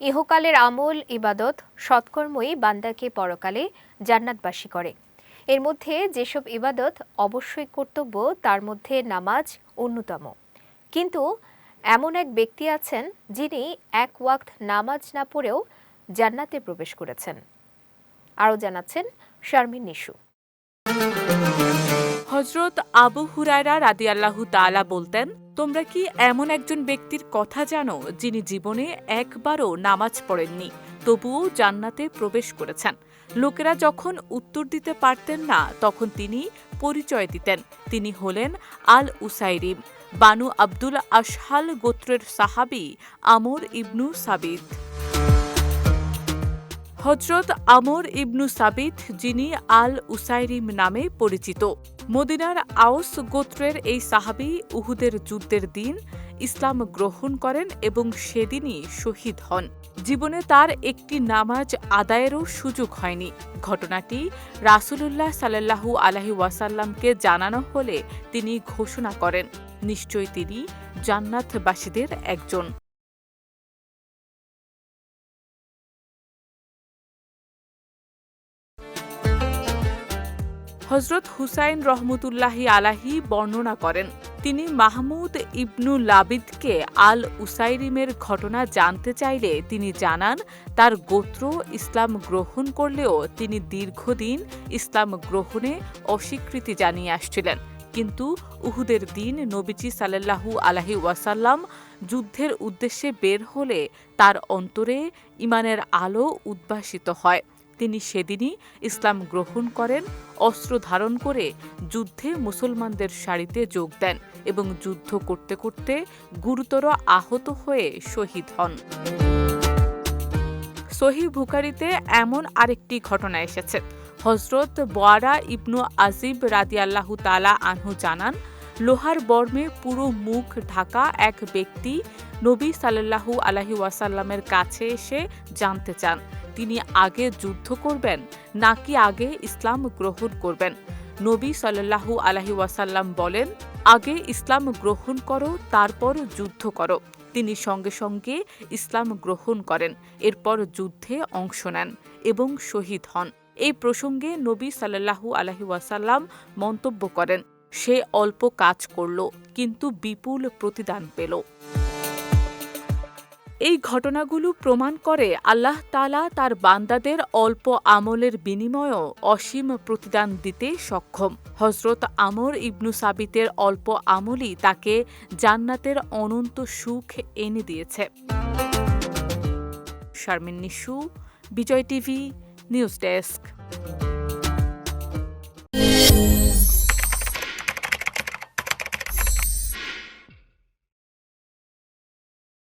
ইহকালের আমল, ইবাদত, সৎকর্মই বান্দাকে পরকালে জান্নাতবাসী করে। এর মধ্যে যেসব ইবাদত অবশ্যই কর্তব্য, তার মধ্যে নামাজ অন্যতম। কিন্তু এমন এক ব্যক্তি আছেন, যিনি এক ওয়াক্ত নামাজ না পড়েও জান্নাতে প্রবেশ করেছেন। আরও জানাচ্ছেন শারমিন নিশু। হজরত আবু হুরায়রা রাদিয়াল্লাহু তাআলা বলতেন তোমরা কি এমন একজন ব্যক্তির কথা জানো যিনি জীবনে একবারও নামাজ পড়েননি, তবুও জান্নাতে প্রবেশ করেছেন? লোকেরা যখন উত্তর দিতে পারতেন না, তখন তিনি পরিচয় দিতেন। তিনি হলেন আল উসাইরিম বানু আব্দুল আশহাল গোত্রের সাহাবি আমর ইবনু সাবিত। হজরত আমর ইবনু সাবিত, যিনি আল উসাইরিম নামে পরিচিত। মদিনার আউস গোত্রের এই সাহাবি উহুদের যুদ্ধের দিন ইসলাম গ্রহণ করেন এবং সেদিনই শহীদ হন। জীবনে তার একটি নামাজ আদায়েরও সুযোগ হয়নি। ঘটনাটি রাসূলুল্লাহ সাল্লাল্লাহু আলাহি ওয়াসাল্লামকে জানানো হলে তিনি ঘোষণা করেন নিশ্চয় তিনি জান্নাতবাসীদের একজন। হজরত হুসাইন রহমতুল্লাহি আলাহি বর্ণনা করেন, তিনি মাহমুদ ইবনু লাবিদকে আল উসাইরিমের ঘটনা জানতে চাইলে তিনি জানান, তার গোত্র ইসলাম গ্রহণ করলেও তিনি দীর্ঘদিন ইসলাম গ্রহণে অস্বীকৃতি জানিয়ে আসছিলেন। কিন্তু উহুদের দিন নবীজি সাল্লাল্লাহু আলাহি ওয়াসাল্লাম যুদ্ধের উদ্দেশ্যে বের হলে তার অন্তরে ইমানের আলো উদ্ভাসিত হয়। তিনি সেদিনই ইসলাম গ্রহণ করেন, অস্ত্র ধারণ করে যুদ্ধে মুসলমানদের সারিতে যোগ দেন এবং যুদ্ধ করতে করতে গুরুতর আহত হয়ে শহীদ হন। সহি বুখারিতে এমন আরেকটি ঘটনা এসেছে। হজরত বোয়ারা ইবনু আজিব রাদিয়াল্লাহু তালা আনহু জানান, লোহার বর্মে পুরো মুখ ঢাকা এক ব্যক্তি নবী সাল্লাল্লাহু আলাহি ওয়াসাল্লামের কাছে এসে জানতে চান। তিনি আগে যুদ্ধ করবেন, নাকি আগে ইসলাম গ্রহণ করবেন? নবী সাল্লাল্লাহু আলাহি ওয়াসাল্লাম বলেন, আগে ইসলাম গ্রহণ করো, তারপর যুদ্ধ করো। তিনি সঙ্গে সঙ্গে ইসলাম গ্রহণ করেন, এরপর যুদ্ধে অংশ নেন এবং শহীদ হন। এই প্রসঙ্গে নবী সাল্লাল্লাহু আলাহি ওয়াসাল্লাম মন্তব্য করেন, সে অল্প কাজ করল, কিন্তু বিপুল প্রতিদান পেল। এই ঘটনাগুলো প্রমাণ করে আল্লাহ তালা তার বান্দাদের অল্প আমলের বিনিময়েও অসীম প্রতিদান দিতে সক্ষম। হজরত আমর ইবনু সাবিতের অল্প আমলই তাকে জান্নাতের অনন্ত সুখ এনে দিয়েছে। Sharmin Nishu, Bijoy TV, news desk.